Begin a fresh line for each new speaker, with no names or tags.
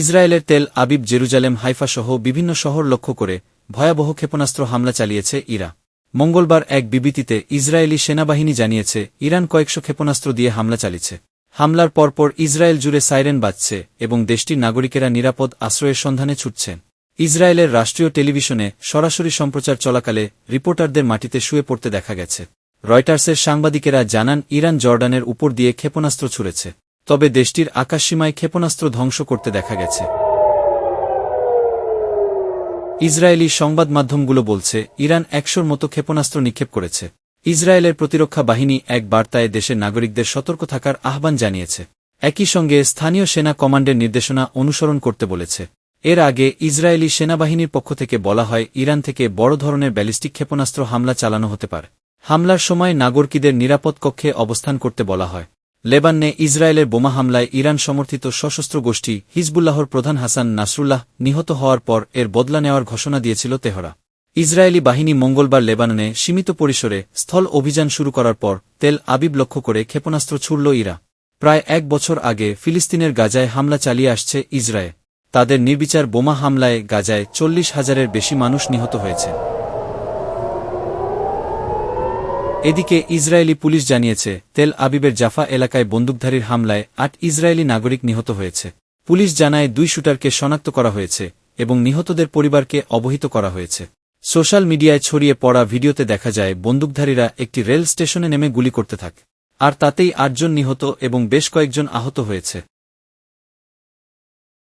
ইসরায়েলের Tel Aviv Jerusalem Haifa সহ বিভিন্ন শহর লক্ষ্য করে ভয়াবহ ক্ষেপণাস্ত্র হামলা চালিয়েছে ইরা। মঙ্গলবার এক বিবৃতিতে ইসরায়েলি সেনাবাহিনী জানিয়েছে, ইরান কয়েকশো ক্ষেপণাস্ত্র দিয়ে হামলা চালিয়েছে। হামলার পরপর ইসরায়েল জুড়ে সাইরেন বাজছে এবং দেশটির নাগরিকেরা নিরাপদ আশ্রয়ের সন্ধানে ছুটছেন ইসরায়েলের রাষ্ট্রীয় টেলিভিশনে সরাসরি সম্প্রচার চলাকালে রিপোর্টারদের মাটিতে শুয়ে পড়তে দেখা গেছে। রয়টার্সের সাংবাদিকেরা জানান, ইরান জর্ডানের উপর দিয়ে ক্ষেপণাস্ত্র ছুড়েছে। তবে দেশটির আকাশসীমায় ক্ষেপণাস্ত্র ধ্বংস করতে দেখা গেছে। ইসরায়েলি সংবাদ মাধ্যমগুলো বলছে, ইরান একশোর মতো ক্ষেপণাস্ত্র নিক্ষেপ করেছে। ইসরায়েলের প্রতিরক্ষা বাহিনী এক বার্তায় দেশের নাগরিকদের সতর্ক থাকার আহ্বান জানিয়েছে। একই সঙ্গে স্থানীয় সেনা কমান্ডের নির্দেশনা অনুসরণ করতে বলেছে। এর আগে ইসরায়েলি সেনাবাহিনীর পক্ষ থেকে বলা হয়, ইরান থেকে বড় ধরনের ব্যালিস্টিক ক্ষেপণাস্ত্র হামলা চালানো হতে পারে। হামলার সময় নাগরিকদের নিরাপদ কক্ষে অবস্থান করতে বলা হয়। লেবাননে ইসরায়েলের বোমা হামলায় ইরান সমর্থিত সশস্ত্র গোষ্ঠী হিজবুল্লাহর প্রধান হাসান নাসরুল্লাহ নিহত হওয়ার পর এর বদলা নেওয়ার ঘোষণা দিয়েছিল তেহরা ইসরায়েলি বাহিনী মঙ্গলবার লেবাননে সীমিত পরিসরে স্থল অভিযান শুরু করার পর তেল আবিব লক্ষ্য করে ক্ষেপণাস্ত্র ছুড়ল ইরা। প্রায় এক বছর আগে ফিলিস্তিনের গাজায় হামলা চালিয়ে আসছে ইসরায়েল। তাদের নির্বিচার বোমা হামলায় গাজায় চল্লিশ হাজারের বেশি মানুষ নিহত হয়েছে। এদিকে ইসরায়েলি পুলিশ জানিয়েছে, তেল আবিবের জাফা এলাকায় বন্দুকধারীর হামলায় আট ইসরায়েলি নাগরিক নিহত হয়েছে। পুলিশ জানায় দুই শুটারকে শনাক্ত করা হয়েছে এবং নিহতদের পরিবারকে অবহিত করা হয়েছে। সোশ্যাল মিডিয়ায় ছড়িয়ে পড়া ভিডিওতে দেখা যায়, বন্দুকধারীরা একটি রেল স্টেশনে নেমে গুলি করতে থাকে। আর তাতেই আটজন নিহত এবং বেশ কয়েকজন আহত হয়েছে।